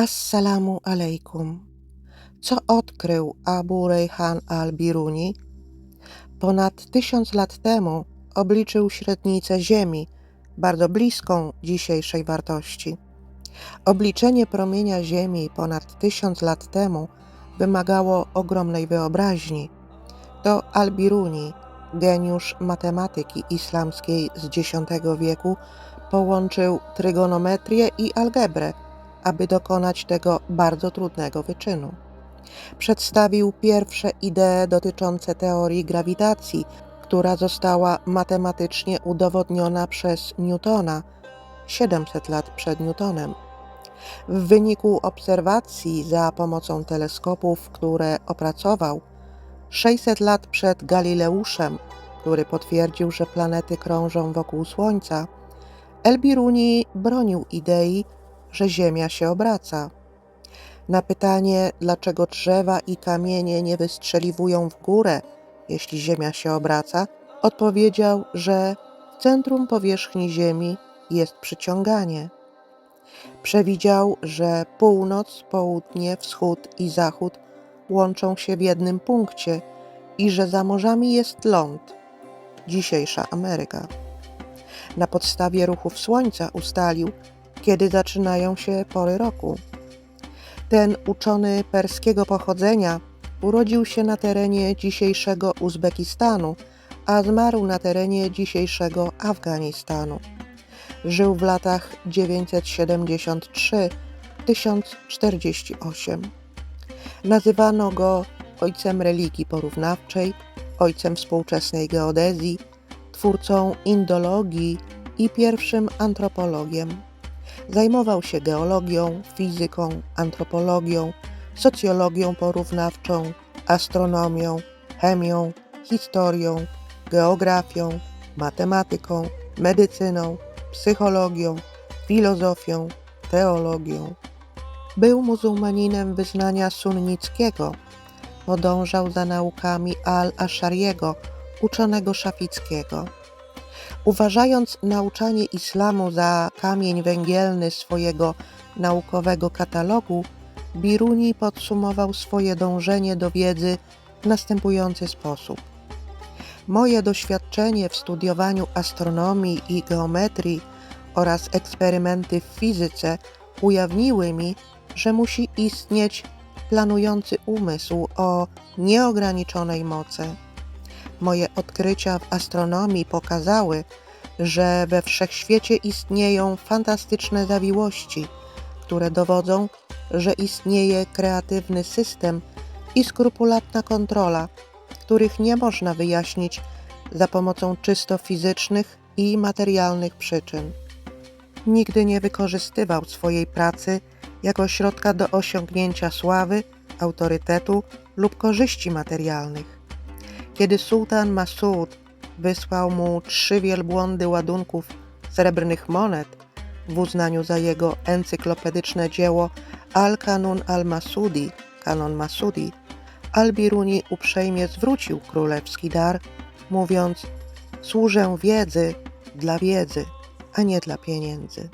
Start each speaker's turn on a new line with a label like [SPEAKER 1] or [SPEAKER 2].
[SPEAKER 1] Assalamu alaikum. Co odkrył Abu Rejhan al-Biruni? Ponad tysiąc lat temu obliczył średnicę Ziemi, bardzo bliską dzisiejszej wartości. Obliczenie promienia Ziemi ponad tysiąc lat temu wymagało ogromnej wyobraźni. To al-Biruni, geniusz matematyki islamskiej z X wieku, połączył trygonometrię i algebrę, aby dokonać tego bardzo trudnego wyczynu. Przedstawił pierwsze idee dotyczące teorii grawitacji, która została matematycznie udowodniona przez Newtona 700 lat przed Newtonem. W wyniku obserwacji za pomocą teleskopów, które opracował 600 lat przed Galileuszem, który potwierdził, że planety krążą wokół Słońca, Elbiruni bronił idei, że Ziemia się obraca. Na pytanie, dlaczego drzewa i kamienie nie wystrzeliwują w górę, jeśli Ziemia się obraca, odpowiedział, że w centrum powierzchni Ziemi jest przyciąganie. Przewidział, że północ, południe, wschód i zachód łączą się w jednym punkcie i że za morzami jest ląd, dzisiejsza Ameryka. Na podstawie ruchów Słońca ustalił, kiedy zaczynają się pory roku. Ten uczony perskiego pochodzenia urodził się na terenie dzisiejszego Uzbekistanu, a zmarł na terenie dzisiejszego Afganistanu. Żył w latach 973-1048. Nazywano go ojcem religii porównawczej, ojcem współczesnej geodezji, twórcą indologii i pierwszym antropologiem. Zajmował się geologią, fizyką, antropologią, socjologią porównawczą, astronomią, chemią, historią, geografią, matematyką, medycyną, psychologią, filozofią, teologią. Był muzułmaninem wyznania sunnickiego. Podążał za naukami al-Ashariego, uczonego szafickiego. Uważając nauczanie islamu za kamień węgielny swojego naukowego katalogu, Biruni podsumował swoje dążenie do wiedzy w następujący sposób. Moje doświadczenie w studiowaniu astronomii i geometrii oraz eksperymenty w fizyce ujawniły mi, że musi istnieć planujący umysł o nieograniczonej mocy. Moje odkrycia w astronomii pokazały, że we wszechświecie istnieją fantastyczne zawiłości, które dowodzą, że istnieje kreatywny system i skrupulatna kontrola, których nie można wyjaśnić za pomocą czysto fizycznych i materialnych przyczyn. Nigdy nie wykorzystywał swojej pracy jako środka do osiągnięcia sławy, autorytetu lub korzyści materialnych. Kiedy sułtan Masud wysłał mu trzy wielbłądy ładunków srebrnych monet w uznaniu za jego encyklopedyczne dzieło Al-Kanun al-Masudi, Kanon Masudi, Al-Biruni uprzejmie zwrócił królewski dar, mówiąc: Służę wiedzy dla wiedzy, a nie dla pieniędzy.